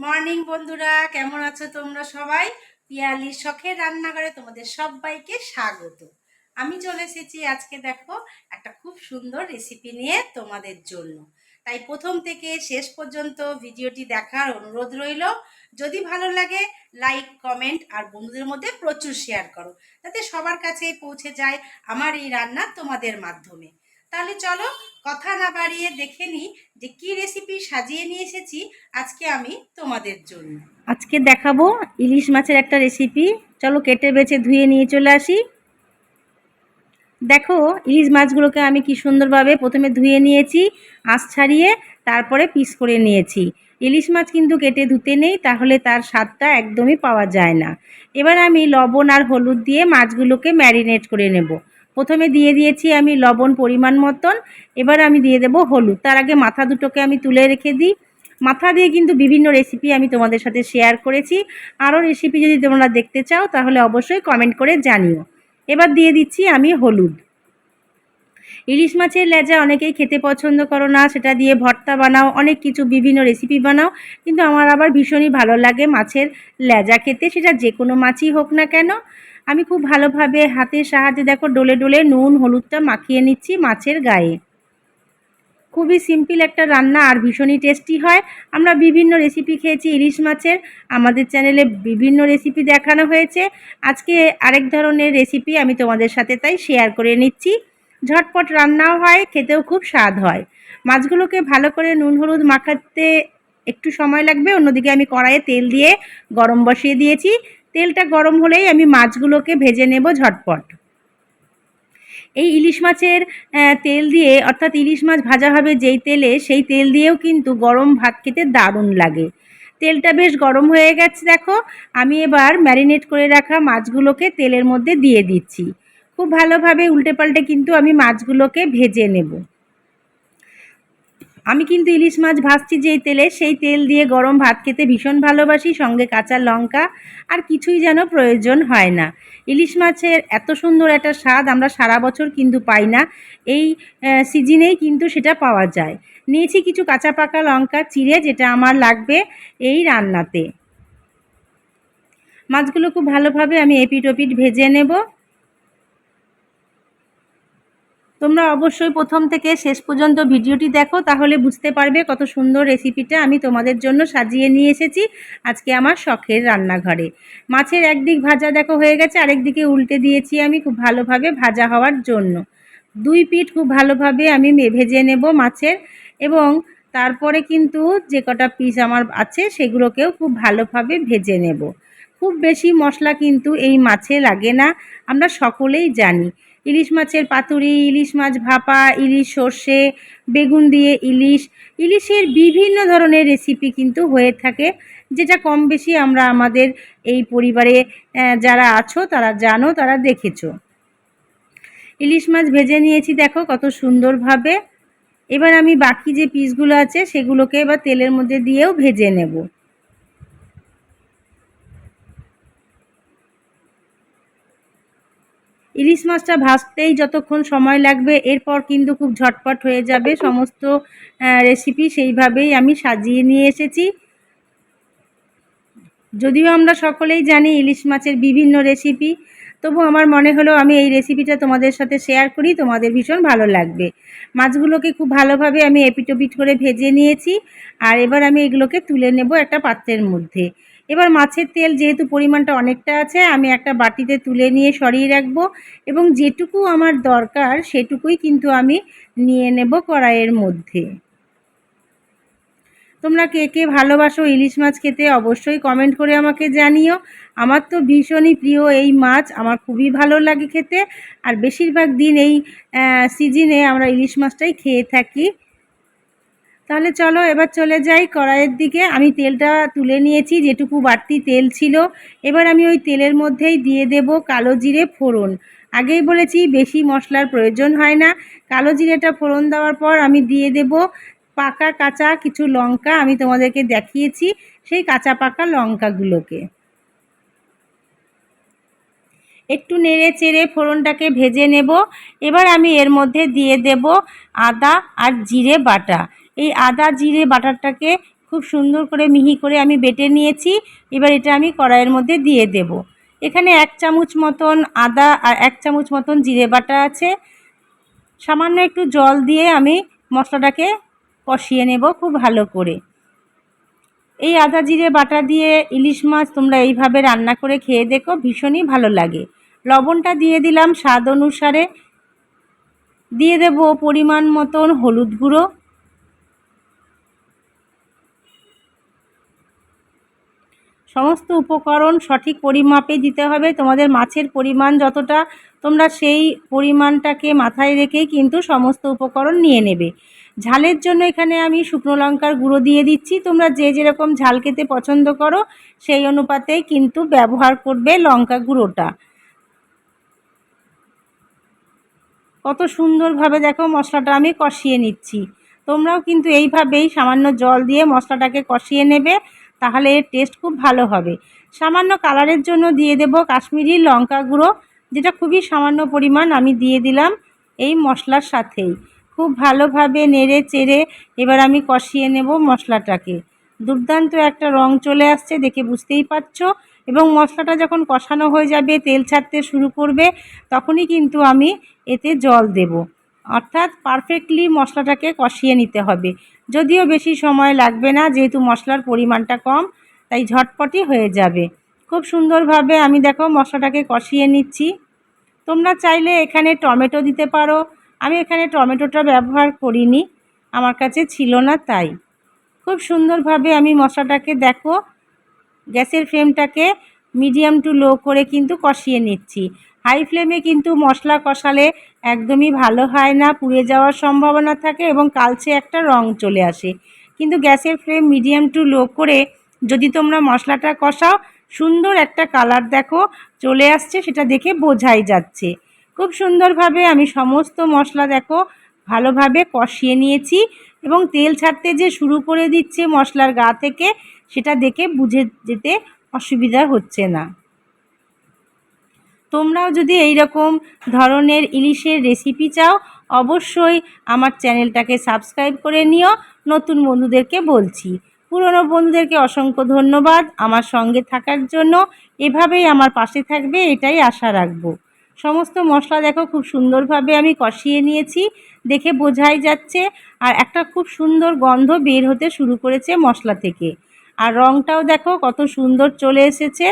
Morning বন্ধুরা, কেমন আছো তোমরা সবাই? পিয়ালির শখের রান্নাঘরে তোমাদের সবাইকে স্বাগত। আমি চলে এসেছি আজকে দেখো একটা খুব সুন্দর রেসিপি নিয়ে তোমাদের জন্য। তাই প্রথম থেকে শেষ পর্যন্ত ভিডিওটি দেখার অনুরোধ রইল। যদি ভালো লাগে লাইক কমেন্ট আর বন্ধুদের মধ্যে প্রচুর শেয়ার করো। যাতে সবার কাছে পৌঁছে যায় আমার এই রান্না তোমাদের মাধ্যমে। তাহলে চলো কথা না বাড়িয়ে দেখে নিই যে কি রেসিপি সাজিয়ে নিয়ে এসেছি আজকে আমি তোমাদের জন্য। আজকে দেখাবো ইলিশ মাছের একটা রেসিপি চলো কেটে বেছে ধুয়ে নিয়ে চলে আসি। দেখো, ইলিশ মাছগুলোকে আমি কি সুন্দরভাবে প্রথমে ধুয়ে নিয়েছি, আঁশ ছাড়িয়ে তারপরে পিস করে নিয়েছি। ইলিশ মাছ কিন্তু কেটে ধুতে নেই, তাহলে তার স্বাদটা একদমই পাওয়া যায় না। এবার আমি লবণ আর হলুদ দিয়ে মাছগুলোকে ম্যারিনেট করে নেব। প্রথমে দিয়ে দিয়েছি আমি লবণ পরিমাণ মতন, এবার আমি দিয়ে দেব হলুদ। তার আগে মাথা দুটোকে আমি তুলে রেখে দিই। মাথা দিয়ে কিন্তু বিভিন্ন রেসিপি আমি তোমাদের সাথে শেয়ার করেছি। আরও রেসিপি যদি তোমরা দেখতে চাও, তাহলে অবশ্যই কমেন্ট করে জানিও। এবার দিয়ে দিচ্ছি আমি হলুদ। ইলিশ মাছের লেজা অনেকেই খেতে পছন্দ করো না, সেটা দিয়ে ভর্তা বানাও, অনেক কিছু বিভিন্ন রেসিপি বানাও, কিন্তু আমার আবার ভীষণই ভালো লাগে মাছের লেজা খেতে, সেটা যে কোনো মাছই হোক না কেন। আমি খুব ভালোভাবে হাতের সাহায্যে দেখো ডোলে ডোলে নুন, হলুদটা মাখিয়ে নিচ্ছি মাছের গায়ে। খুবই সিম্পল একটা রান্না, আর ভীষণই টেস্টি হয়। আমরা বিভিন্ন রেসিপি খেয়েছি ইলিশ মাছের, আমাদের চ্যানেলে বিভিন্ন রেসিপি দেখানো হয়েছে। আজকে আরেক ধরনের রেসিপি আমি তোমাদের সাথে তাই শেয়ার করে নিচ্ছি। ঝটপট রান্নাও হয়, খেতেও খুব স্বাদ হয়। মাছগুলোকে ভালো করে নুন, হলুদ মাখাতে একটু সময় লাগবে। অন্যদিকে আমি কড়াইয়ে তেল দিয়ে গরম বসিয়ে দিয়েছি। তেলটা গরম হলেই আমি মাছগুলোকে ভেজে নেব ঝটপট। এই ইলিশ মাছের তেল দিয়ে, অর্থাৎ ইলিশ মাছ ভাজা হবে যেই তেলে, সেই তেল দিয়েও কিন্তু গরম ভাত খেতে দারুণ লাগে। তেলটা বেশ গরম হয়ে গেছে, দেখো। আমি এবার ম্যারিনেট করে রাখা মাছগুলোকে তেলের মধ্যে দিয়ে দিচ্ছি। খুব ভালোভাবে উল্টে পাল্টে কিন্তু আমি মাছগুলোকে ভেজে নেব। আমি কিন্তু ইলিশ মাছ ভাজছি যেই তেলে, সেই তেল দিয়ে গরম ভাত খেতে ভীষণ ভালোবাসি, সঙ্গে কাঁচা লঙ্কা আর কিছুই যেন প্রয়োজন হয় না। ইলিশ মাছের এত সুন্দর একটা স্বাদ আমরা সারা বছর কিন্তু পাই না, এই সিজনেই কিন্তু সেটা পাওয়া যায়। নিয়েছি কিছু কাঁচা পাকা লঙ্কা চিড়ে যেটা আমার লাগবে এই রান্নাতে। মাছগুলো খুব ভালোভাবে আমি এপিট ওপিট ভেজে নেব। তোমরা অবশ্যই প্রথম থেকে শেষ পর্যন্ত ভিডিওটি দেখো, তাহলে বুঝতে পারবে কত সুন্দর রেসিপিটা আমি তোমাদের জন্য সাজিয়ে নিয়ে এসেছি আজকে আমার শখের রান্নাঘরে। মাছের একদিক ভাজা দেখো হয়ে গেছে আরেক দিকে উল্টে দিয়েছি আমি খুব ভালোভাবে ভাজা হওয়ার জন্য। দুই পিঠ খুব ভালোভাবে আমি ভেজে নেব মাছের এবং তারপরে কিন্তু যে কটা পিস আমার আছে সেগুলোকেও খুব ভালোভাবে ভেজে নেব। খুব বেশি মশলা কিন্তু এই মাছে লাগে না, আমরা সকলেই জানি। ইলিশ মাছের পাতুরি, ইলিশ মাছ ভাপা, ইলিশ সর্ষে, বেগুন দিয়ে ইলিশ। ইলিশের বিভিন্ন ধরনের রেসিপি কিন্তু হয়ে থাকে, যেটা কম বেশি আমরা আমাদের এই পরিবারে যারা আছো, তারা জানো, তারা দেখেছ। ইলিশ মাছ ভেজে নিয়েছি, দেখো কত সুন্দরভাবে। এবার আমি বাকি যে পিসগুলো আছে, সেগুলোকে এবার তেলের মধ্যে দিয়েও ভেজে নেব। ইলিশ মাছটা ভাজতেই যতক্ষণ সময় লাগবে, এরপর কিন্তু খুব ঝটপট হয়ে যাবে সমস্ত রেসিপি সেইভাবেই আমি সাজিয়ে নিয়ে এসেছি। যদিও আমরা সকলেই জানি ইলিশ মাছের বিভিন্ন রেসিপি তবু আমার মনে হলো আমি এই রেসিপিটা তোমাদের সাথে শেয়ার করি, তোমাদের ভীষণ ভালো লাগবে। মাছগুলোকে খুব ভালোভাবে আমি এপিটোপিট করে ভেজে নিয়েছি, আর এবার আমি এগুলোকে তুলে নেব একটা পাত্রের মধ্যে। এবার মাছের তেল যেহেতু পরিমাণটা অনেকটা আছে, আমি একটা বাটিতে তুলে নিয়ে সরিয়ে রাখব এবং যেটুকু আমার দরকার সেটুকুই কিন্তু আমি নিয়ে নেব কড়াইয়ের মধ্যে। তোমরা কে কে ভালোবাসো ইলিশ মাছ খেতে অবশ্যই কমেন্ট করে আমাকে জানিও। আমার তো ভীষণই প্রিয় এই মাছ, আমার খুবই ভালো লাগে খেতে। আর বেশিরভাগ দিন এই সিজনে আমরা ইলিশ মাছটাই খেয়ে থাকি। তাহলে চলো এবার চলে যাই কড়াইয়ের দিকে। আমি তেলটা তুলে নিয়েছি, যেটুকু বাড়তি তেল ছিল। এবার আমি ওই তেলের মধ্যেই দিয়ে দেব কালো জিরে ফোড়ন। আগেই বলেছি, বেশি মশলার প্রয়োজন হয় না। কালো জিরেটা ফোড়ন দেওয়ার পর আমি দিয়ে দেব পাকা কাঁচা কিছু লঙ্কা। আমি তোমাদেরকে দেখিয়েছি সেই কাঁচা পাকা লঙ্কাগুলোকে। একটু নেড়ে চেড়ে ফোড়নটাকে ভেজে নেব। এবার আমি এর মধ্যে দিয়ে দেব আদা আর জিরে বাটা। এই আদা, জিরে, বাটারটাকে খুব সুন্দর করে মিহি করে আমি বেটে নিয়েছি। এবার এটা আমি কড়াইয়ের মধ্যে দিয়ে দেব। এখানে এক চামচ মতন আদা আর এক চামচ মতন জিরে বাটা আছে। সামান্য একটু জল দিয়ে আমি মশলাটাকে কষিয়ে নেব খুব ভালো করে। এই আদা, জিরে, বাটা দিয়ে ইলিশ মাছ তোমরা এইভাবে রান্না করে খেয়ে দেখো, ভীষণই ভালো লাগে। লবণটা দিয়ে দিলাম স্বাদ অনুসারে। দিয়ে দেব পরিমাণ মতন হলুদ গুঁড়ো। সমস্ত উপকরণ সঠিক পরিমাপে দিতে হবে। তোমাদের মাছের পরিমাণ যতটা, তোমরা সেই পরিমাণটাকে মাথায় রেখেই কিন্তু সমস্ত উপকরণ নিয়ে নেবে। ঝালের জন্য এখানে আমি শুকনো লঙ্কার গুঁড়ো দিয়ে দিচ্ছি। তোমরা যে যেরকম ঝাল খেতে পছন্দ করো, সেই অনুপাতেই কিন্তু ব্যবহার করবে লঙ্কা গুঁড়োটা। কত সুন্দরভাবে দেখো মশলাটা আমি কষিয়ে নিচ্ছি। তোমরাও কিন্তু এইভাবেই সামান্য জল দিয়ে মশলাটাকে কষিয়ে নেবে। তাহলে এর টেস্ট খুব ভালো হবে। সামান্য কালারের জন্য দিয়ে দেব কাশ্মীরি লঙ্কা গুঁড়ো, যেটা খুবই সামান্য পরিমাণ আমি দিয়ে দিলাম এই মশলার সাথেই। খুব ভালোভাবে নেড়ে চেড়ে এবার আমি কষিয়ে নেব মশলাটাকে। দুর্দান্ত একটা রং চলে আসছে দেখে বুঝতেই পারছ। এবং মশলাটা যখন কষানো হয়ে যাবে, তেল ছাড়তে শুরু করবে, তখনই কিন্তু আমি এতে জল দেব। অর্থাৎ পারফেক্টলি মশলাটাকে কষিয়ে নিতে হবে। যদিও বেশি সময় লাগবে না, যেহেতু মশলার পরিমাণটা কম, তাই ঝটপটই হয়ে যাবে। খুব সুন্দরভাবে আমি দেখো মশলাটাকে কষিয়ে নিচ্ছি। তোমরা চাইলে এখানে টমেটো দিতে পারো। আমি এখানে টমেটোটা ব্যবহার করিনি, আমার কাছে ছিল না তাই। খুব সুন্দরভাবে আমি মশলাটাকে দেখো, গ্যাসের ফ্লেমটাকে মিডিয়াম টু লো করে কিন্তু কষিয়ে নিচ্ছি। হাই ফ্লেমে কিন্তু মশলা কষালে একদমই ভালো হয় না, পুড়ে যাওয়ার সম্ভাবনা থাকে এবং কালচে একটা রং চলে আসে। কিন্তু গ্যাসের ফ্লেম মিডিয়াম টু লো করে যদি তোমরা মশলাটা কষাও, সুন্দর একটা কালার দেখো, চলে আসছে, সেটা দেখে বোঝাই যাচ্ছে। খুব সুন্দরভাবে আমি সমস্ত মশলা দেখো, ভালোভাবে কষিয়ে নিয়েছি এবং তেল ছাড়তে যে শুরু করে দিচ্ছে মশলার গা থেকে, সেটা দেখে বুঝে যেতে অসুবিধা হচ্ছে না। তোমরাও যদি এই রকম ধরনের ইলিশের রেসিপি চাও, অবশ্যই আমার চ্যানেলটাকে সাবস্ক্রাইব করে নিও। নতুন বন্ধুদেরকে বলছি। পুরনো বন্ধুদেরকে অসংখ্য ধন্যবাদ আমার সঙ্গে থাকার জন্য। এভাবেই আমার পাশে থাকবে, এটাই আশা রাখব। সমস্ত মশলা দেখো, খুব সুন্দরভাবে আমি কষিয়ে নিয়েছি। দেখে বোঝাই যাচ্ছে। আর একটা খুব সুন্দর গন্ধ বের হতে শুরু করেছে মশলা থেকে। আর রঙটাও দেখো, কত সুন্দর চলে এসেছে।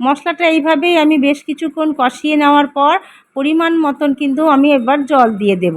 মশলাটা এইভাবেই আমি বেশ কিছুক্ষণ কষিয়ে নেওয়ার পর পরিমাণ মতন কিন্তু আমি এবার জল দিয়ে দেব।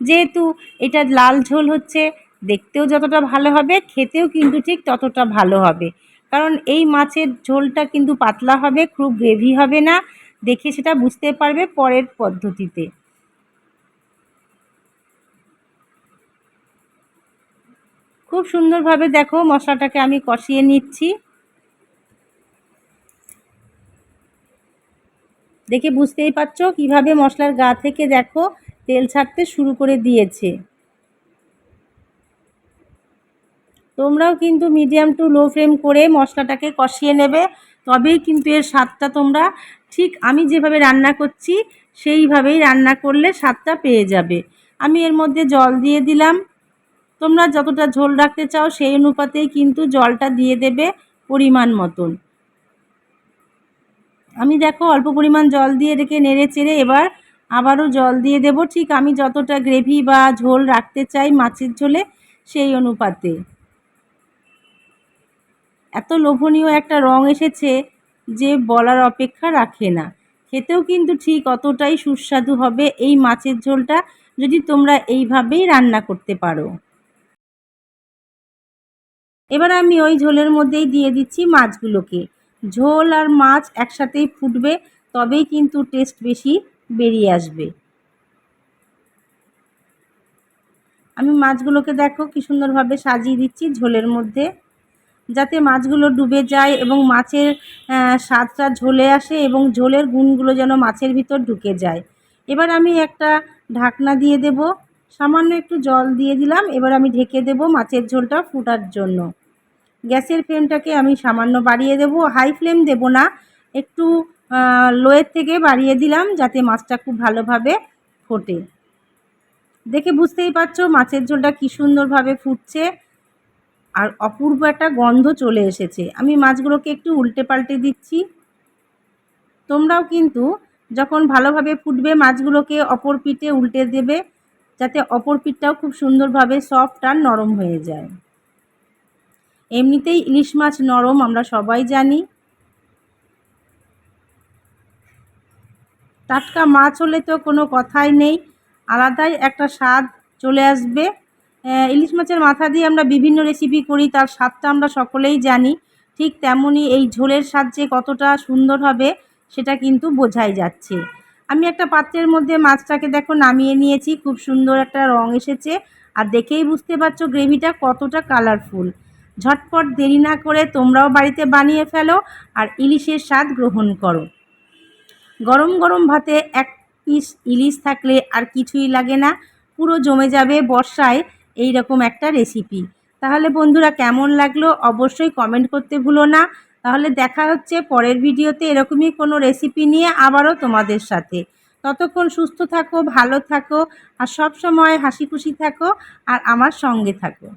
যেহেতু এটা লাল ঝোল হচ্ছে, দেখতেও যতটা ভালো হবে, খেতেও কিন্তু ঠিক ততটা ভালো হবে। কারণ এই মাছের ঝোলটা কিন্তু পাতলা হবে, খুব গ্রেভি হবে না। দেখে সেটা বুঝতে পারবে পরের পদ্ধতিতে। খুব সুন্দরভাবে দেখো মশলাটাকে আমি কষিয়ে নিচ্ছি। দেখে বুঝতেই পারছ কীভাবে মশলার গা থেকে দেখো তেল ছাড়তে শুরু করে দিয়েছে। তোমরাও কিন্তু মিডিয়াম টু লো ফ্লেম করে মশলাটাকে কষিয়ে নেবে, তবেই কিন্তু এর স্বাদটা তোমরা ঠিক আমি যেভাবে রান্না করছি সেইভাবেই রান্না করলে স্বাদটা পেয়ে যাবে। আমি এর মধ্যে জল দিয়ে দিলাম। তোমরা যতটা ঝোল রাখতে চাও সেই অনুপাতেই কিন্তু জলটা দিয়ে দেবে পরিমাণ মতন। আমি দেখো অল্প পরিমাণ জল দিয়ে রেখে নেড়ে চেড়ে এবার আবারও জল দিয়ে দেব। ঠিক আমি যতটা গ্রেভি বা ঝোল রাখতে চাই মাছের ঝোলে সেই অনুপাতে। এত লোভনীয় একটা রং এসেছে যে বলার অপেক্ষা রাখে না। খেতেও কিন্তু ঠিক অতটাই সুস্বাদু হবে এই মাছের ঝোলটা যদি তোমরা এইভাবেই রান্না করতে পারো। এবার আমি ওই ঝোলের মধ্যেই দিয়ে দিচ্ছি মাছগুলোকে। ঝোল আর মাছ একসাথেই ফুটবে, তবেই কিন্তু টেস্ট বেশি বেরিয়ে আসবে। আমি মাছগুলোকে দেখো কি সুন্দরভাবে সাজিয়ে দিচ্ছি ঝোলের মধ্যে, যাতে মাছগুলো ডুবে যায় এবং মাছের স্বাদটা ঝোলে আসে এবং ঝোলের গুণগুলো যেন মাছের ভিতর ঢুকে যায়। এবার আমি একটা ঢাকনা দিয়ে দেব, সামান্য একটু জল দিয়ে দিলাম, এবার আমি ঢেকে দেব মাছের ঝোলটা ফুটার জন্য। গ্যাসের ফ্লেমটাকে আমি সামান্য বাড়িয়ে দেব। হাই ফ্লেম দেব না, একটু লোয়ের থেকে বাড়িয়ে দিলাম যাতে মাছটা খুব ভালোভাবে ফোটে। দেখে বুঝতেই পারছ মাছের ঝোলটা কী সুন্দরভাবে ফুটছে আর অপূর্ব একটা গন্ধ চলে এসেছে। আমি মাছগুলোকে একটু উল্টে পাল্টে দিচ্ছি। তোমরাও কিন্তু যখন ভালোভাবে ফুটবে মাছগুলোকে অপর পিঠে উল্টে দেবে, যাতে অপর পিঠটাও খুব সুন্দরভাবে সফট আর নরম হয়ে যায়। এমনিতেই ইলিশ মাছ নরম, আমরা সবাই জানি। টাটকা মাছ হলে তো কোনো কথাই নেই, আলাদাই একটা স্বাদ চলে আসবে। ইলিশ মাছের মাথা দিয়ে আমরা বিভিন্ন রেসিপি করি, তার স্বাদটা আমরা সকলেই জানি। ঠিক তেমনই এই ঝোলের স্বাদ যে কতটা সুন্দর হবে, সেটা কিন্তু বোঝাই যাচ্ছে। আমি একটা পাত্রের মধ্যে মাছটাকে দেখো নামিয়ে নিয়েছি, খুব সুন্দর একটা রং এসেছে। আর দেখেই বুঝতে পারছ, গ্রেভিটা কতটা কালারফুল ঝটপট দেরি না করে তোমরাও বাড়িতে বানিয়ে ফেলো আর ইলিশের স্বাদ গ্রহণ করো। গরম গরম ভাতে এক পিস ইলিশ থাকলে আর কিছুই লাগে না, পুরো জমে যাবে বর্ষায় এই রকম একটা রেসিপি তাহলে বন্ধুরা কেমন লাগল অবশ্যই কমেন্ট করতে ভুলো না। তাহলে দেখা হচ্ছে পরের ভিডিওতে এরকমই কোনো রেসিপি নিয়ে আবারও তোমাদের সাথে। ততক্ষণ সুস্থ থাকো, ভালো থাকো আর সব সময় হাসি খুশি থাকো আর আমার সঙ্গে থাকো।